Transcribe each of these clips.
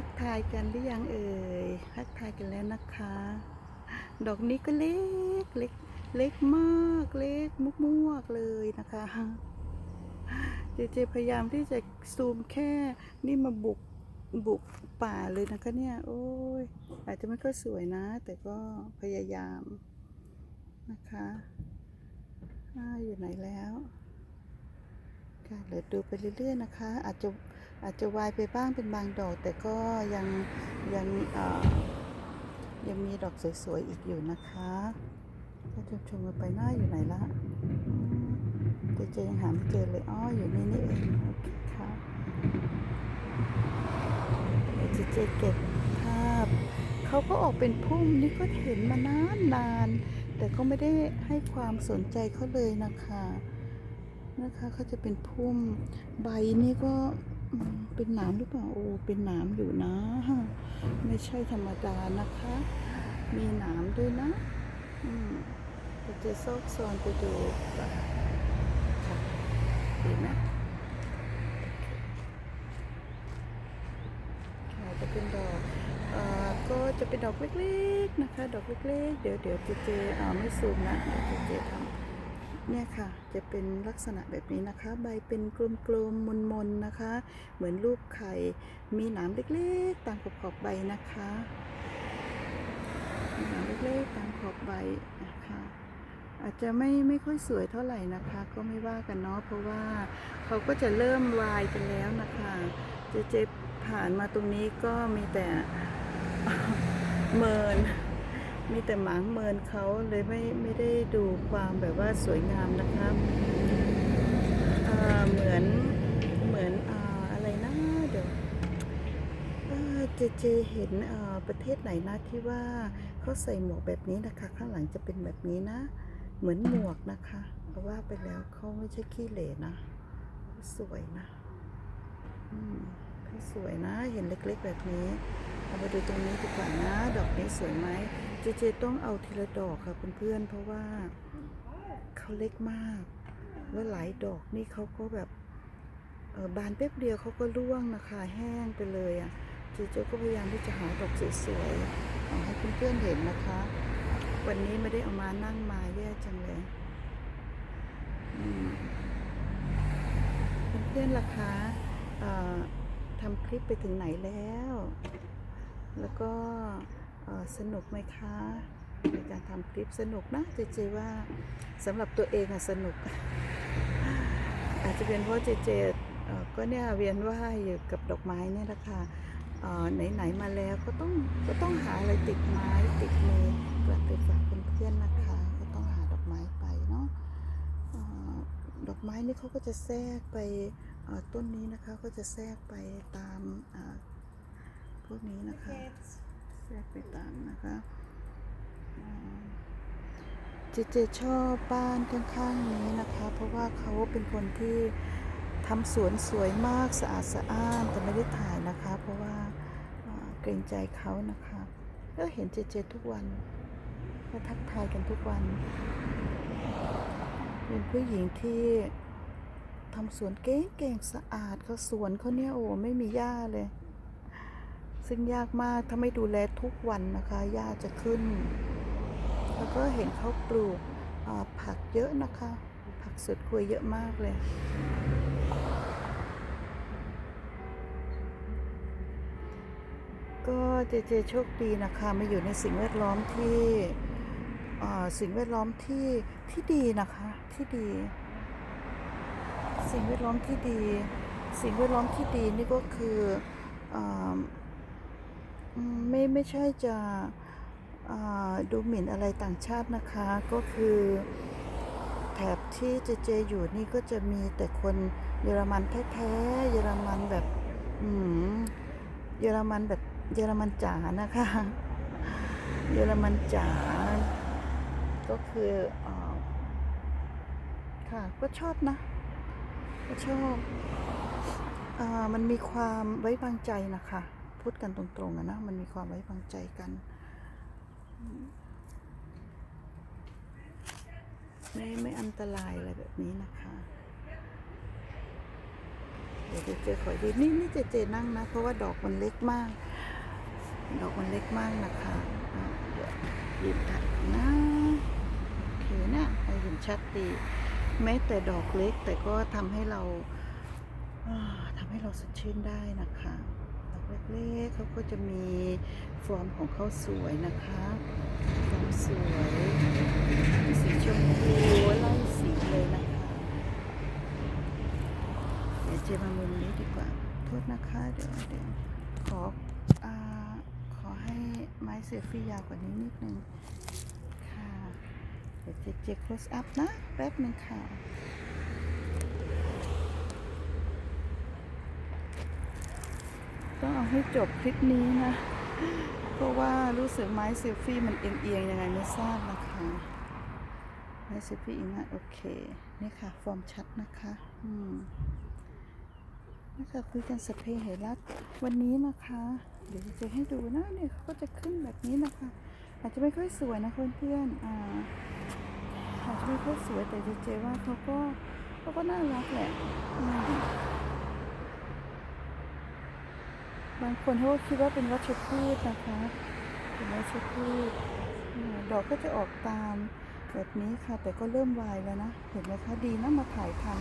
ทักทายกันหรือยังเอ่ยทักทายกันแล้วนะคะ ดอกนี้ก็เล็กเล็กเล็กมากเล็กมุกมวกเลยนะคะเจเจพยายามที่จะซูมแค่นี่มาบุกบุกป่าเลยนะคะเนี่ย โอ้ย อาจจะไม่ค่อยสวยนะ แต่ก็พยายามนะคะออยู่ไหนแล้วค่ะเดี๋ยวดูไปเรื่อยๆนะคะ อาจจะ อาจจะวายไปบ้างเป็นบางดอก แต่ก็ยังยังยังมีดอกสวยๆอีกอยู่นะคะก็ชมชมๆกันไปหน้าอยู่ไหนละเจเจยังหาไม่เจอเลยอ้ออยู่นี่นี่เองโอเคค่ะเดี๋ยวเจเจเก็บภาพเขาก็ออกเป็นพุ่มนี่ก็เห็นมานานนานแต่ก็ไม่ได้ให้ความสนใจเขาเลยนะคะนะคะเขาจะเป็นพุ่มใบนี่ก็ เป็นหนามหรือเปล่าโอ้เป็นหนามอยู่นะ ไม่ใช่ธรรมดานะคะ มีหนามด้วยนะ อืมเดี๋ยวจะซอกซอนไปดูค่ะดีไหมค่ะจะเป็นดอกเอ่อก็จะเป็นดอกเล็กๆนะคะ ดอกเล็กๆ เดี๋ยวเดี๋ยวเจเจอ่าไม่ซูมนะเดี๋ยวเจเจทำ เนี่ยค่ะจะเป็นลักษณะแบบนี้นะคะ ใบเป็นกลมๆมนๆนะคะ เหมือนรูปไข่มีหนามเล็กๆตามขอบขอบใบนะคะหนามเล็กๆตามขอบใบนะคะอาจจะไม่ไม่ค่อยสวยเท่าไหร่นะคะ ก็ไม่ว่ากันเนาะเพราะว่าเขาก็จะเริ่มวายกันแล้วนะคะเจเจผ่านมาตรงนี้ก็มีแต่เมิน มีแต่หมางเมินเขาเลยไม่ไม่ได้ดูความแบบว่าสวยงามนะครับเหมือนเหมือนออะไรนะเดี๋ยวเจเจเห็นประเทศไหนนะที่ว่าเขาใส่หมวกแบบนี้นะคะ ข้างหลังจะเป็นแบบนี้นะ เหมือนหมวกนะคะเพราะว่าไปแล้วเขาไม่ใช่ขี้เหร่นะเขาสวยนะเขาสวยนะ เห็นเล็กๆแบบนี้ เอามาดูตรงนี้ดีกว่านะ ดอกนี้สวยไหม เจเจต้องเอาทีละดอกค่ะเพื่อนๆเพราะว่าเขาเล็กมาก แล้วหลายดอกนี่เขาก็แบบเออบานแป๊บเดียวเขาก็ร่วงนะคะแห้งไปเลยอะเจเจก็พยายามที่จะหาดอกสวยๆเอให้เพื่อนๆเห็นนะคะ วันนี้ไม่ได้เอามานั่งมาแย่จังเลยอืมเพื่อนๆล่ะคะทำคลิปไปถึงไหนแล้ว แล้วก็ สนุกไหมคะในการทำคลิปสนุกนะเจเจว่าสำหรับตัวเองอะสนุก อาจจะเป็นเพราะเจเจก็เนี่ยเวียนว่ายอยู่กับดอกไม้เนี่ยแหละค่ะเอ่อไหนๆมาแล้วก็ต้องก็ต้องหาอะไรติดไม้ติดมือกลับไปฝากเพื่อนๆนะคะ ก็ต้องหาดอกไม้ไปเนาะดอกไม้นี่เขาก็จะแทรกไปต้นนี้นะคะก็จะแทรกไปตามพวกนี้นะคะ แทรกไปตามนะคะเจเจชอบบ้านข้างๆนี้นะคะ เพราะว่าเขาเป็นคนที่ทำสวนสวยมากสะอาดสะอ้านแต่ไม่ได้ถ่ายนะคะ เพราะว่าอ่าเกรงใจเขานะคะก็เห็นเจเจทุกวันก็ทักทายกันทุกวันเป็นผู้หญิงที่ทำสวนเก่งๆสะอาดเขาสวนเขาเนี่ยโอ้ไม่มีหญ้าเลย ซึ่งยากมากถ้าไม่ดูแลทุกวันนะคะหญ้าจะขึ้น แล้วก็เห็นเขาปลูกผักเยอะนะคะ ผักสวนครัวเยอะมากเลยก็เจเจโชคดีนะคะมาอยู่ในสิ่งแวดล้อมที่สิ่งแวดล้อมที่ที่ดีนะคะที่ดี สิ่งแวดล้อมที่ดี สิ่งแวดล้อมที่ดีนี่ก็คืออ ไม่ไม่ใช่จะดูหมิ่นอะไรต่างชาตินะคะ ก็คือแถบที่เจเจอยู่นี่ก็จะมีแต่คนเยอรมันแท้ๆ เยอรมันแบบอืมเยอรมันแบบเยอรมันจ๋านะคะ เยอรมันจ๋า ก็คืออค่ะ ก็ชอบนะ ก็ชอบอมันมีความไว้วางใจนะคะ พูดกันตรงๆอะนะมันมีความไว้วางใจกัน ไม่ไม่อันตรายอะไรแบบนี้นะคะ เดี๋ยวเจเจขอดูนี่นี่เจเจนั่งนะ เพราะว่าดอกมันเล็กมาก ดอกมันเล็กมากนะคะเดี๋ยวหยิบถ่ายนะโอเคนะให้เห็นชัดดีแม้แต่ดอกเล็กแต่ก็ทำให้เราทำให้เราสดชื่นได้นะคะ เล็กๆเขาก็จะมีฟอร์มของเขาสวยนะคะฟอร์มสวยสีชมพูไล่สีเลยนะคะเดี๋ยวเจมามุมนี้ดีกว่าโทษนะคะเดี๋ยวเดี๋ยวขออ่าขอให้ไม้เซลฟี่ยาวกว่านี้นิดนึงค่ะเดี๋ยวเจเจ close up นะแป๊บหนึ่งค่ะ ต้องเอาให้จบคลิปนี้นะ เพราะว่ารู้สึกไม้เซลฟี่มันเอียงๆยังไงไม่ทราบนะคะ ไม้เซลฟี่อีกนะโอเค นี่ค่ะ ฟอร์มชัดนะคะ อืมนะคะคุยกันสเพเหรัตวันนี้นะคะ เดี๋ยวจะให้ดูนะเนี่ยเขาก็จะขึ้นแบบนี้นะคะ อาจจะไม่ค่อยสวยนะเพื่อนๆอ่าอาจจะไม่ค่อยสวยแต่เจเจว่าเขาก็เขาก็น่ารักแหละอืม บางคนเขาคิดว่าเป็นวัชพืชนะคะเป็นวัชพืชดอกก็จะออกตามแบบนี้ค่ะ แต่ก็เริ่มวายแล้วนะ เห็นไหมคะดีนะมาถ่ายทัน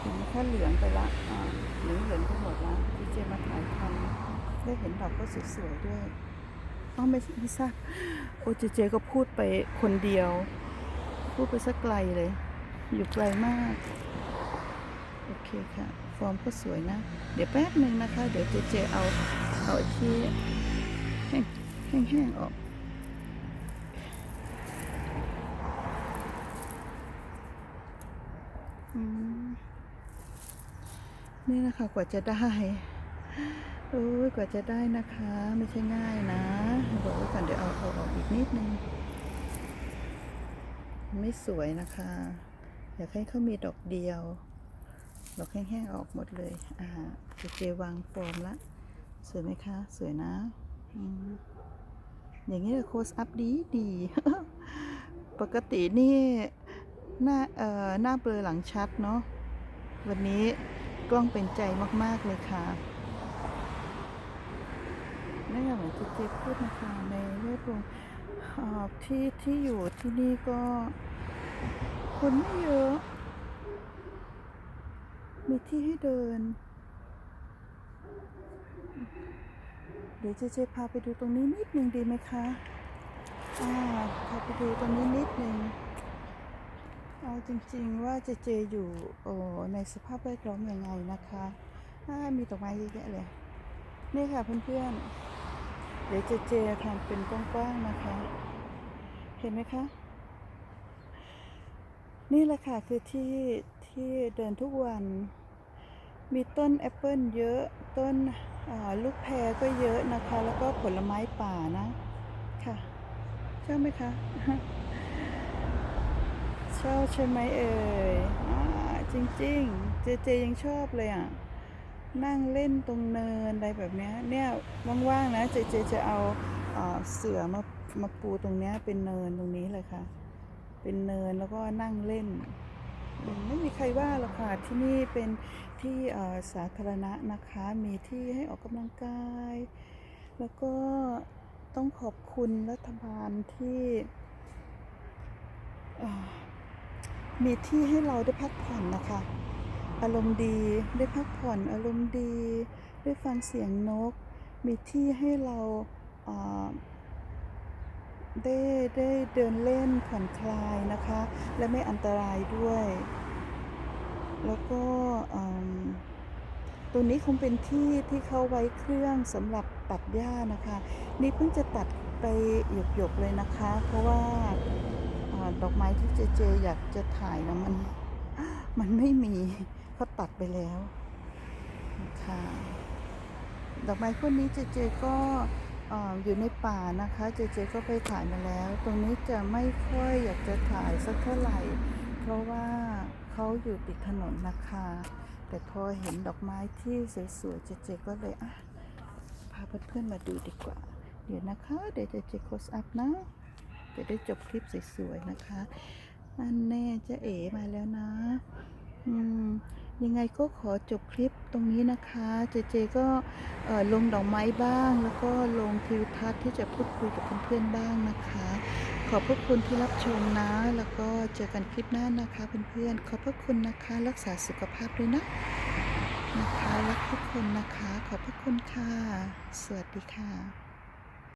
เห็นแค่เหลืองไปละเหลืองเหลืองไปหมดละดีเจมาถ่ายทันได้เห็นดอกก็สวยๆด้วยอ้าวไม่ไม่ทราบโอเจเจก็พูดไปคนเดียว พูดไปสักไกลเลย อยู่ไกลมาก โอเคค่ะ ฟอร์มก็สวยนะ เดี๋ยวแป๊บหนึ่งนะคะ เดี๋ยวเจเจเอาเอาอที่แห้งแห้งๆออก นี่นะคะกว่าจะได้โอ้ยกว่าจะได้นะคะ ไม่ใช่ง่ายนะ บอกไว้ก่อนเดี๋ยวเอาเอาออกอีกนิดนึงไม่สวยนะคะ อยากให้เขามีดอกเดียว ดอกแห้งๆออกหมดเลยอ่าเจเจวางฟอร์มละ สวยไหมคะ สวยนะ อย่างนี้โคสอัพดีดี ปกตินี่หน้าเอ่อหน้าเบลอหลังชัดเนาะ วันนี้กล้องเป็นใจมาก ๆ เลยค่ะนี่เหมือนที่เจ๊พูดนะคะในเรื่องวงเอ่อที่ที่อยู่ที่นี่ก็คนไม่เยอะ มีที่ให้เดิน เดี๋ยวเจเจพาไปดูตรงนี้นิดนึงดีไหมคะ อ่า พาไปดูตรงนี้นิดนึงเอาจริงๆว่าเจเจอยู่โอในสภาพแวดล้อมยังไงนะคะอ่ามีดอกไม้เยอะแยะเลย นี่ค่ะเพื่อนๆ เดี๋ยวเจเจทำเป็นกว้างๆนะคะ เห็นไหมคะ นี่แหละค่ะคือที่ที่เดินทุกวัน มีต้นแอปเปิลเยอะ ต้นลูกแพรก็เยอะนะคะ แล้วก็ผลไม้ป่านะ ค่ะชอบไหมคะชอบใช่ไหมเอ่ยอ่าจริงๆ เจเจยังชอบเลยอะ นั่งเล่นตรงเนินอะไรแบบนี้เนี่ยว่างๆนะเจเจจะเอาเสือมามาปูตรงนี้เป็นเนินตรงนี้เลยค่ะ เป็นเนินแล้วก็นั่งเล่น ไม่มีใครว่าหรอกค่ะที่นี่เป็นที่สาธารณะนะคะ มีที่ให้ออกกำลังกาย แล้วก็ต้องขอบคุณรัฐบาลที่มีที่ให้เราได้พักผ่อนนะคะ อารมณ์ดีได้พักผ่อนอารมณ์ดี ได้ฟังเสียงนก มีที่ให้เรา ได้ได้เดินเล่นผ่อนคลายนะคะ และไม่อันตรายด้วย แล้วก็ตรงนี้คงเป็นที่ที่เขาไว้เครื่องสำหรับตัดหญ้านะคะ นี่เพิ่งจะตัดไปหยกๆเลยนะคะ เพราะว่าอดอกไม้ที่เจเจอยากจะถ่ายนะมัน มันไม่มีเขาตัดไปแล้วค่ะดอกไม้พวกนี้เจเจก็ อยู่ในป่านะคะเจเจก็ไปถ่ายมาแล้ว ตรงนี้จะไม่ค่อยอยากจะถ่ายสักเท่าไหร่ เพราะว่าเขาอยู่ติดถนนนะคะ แต่พอเห็นดอกไม้ที่สวยๆเจเจก็เลยอะพาเพื่อนๆมาดูดีกว่า เดี๋ยวนะคะ เดี๋ยวเจเจ close up นะจะได้จบคลิปสวยๆนะคะ อันแน่เจะเอ๋มาแล้วนะ อืม ยังไงก็ขอจบคลิปตรงนี้นะคะ เจเจก็ลงดอกไม้บ้าง แล้วก็ลงทิวทัศน์ที่จะพูดคุยกับเพื่อนๆบ้างนะคะ ขอบพระคุณที่รับชมนะ แล้วก็เจอกันคลิปหน้านะคะเพื่อนๆ ขอบพระคุณนะคะ รักษาสุขภาพด้วยนะนะคะรักทุกคนนะคะ ขอบพระคุณค่ะ สวัสดีค่ะ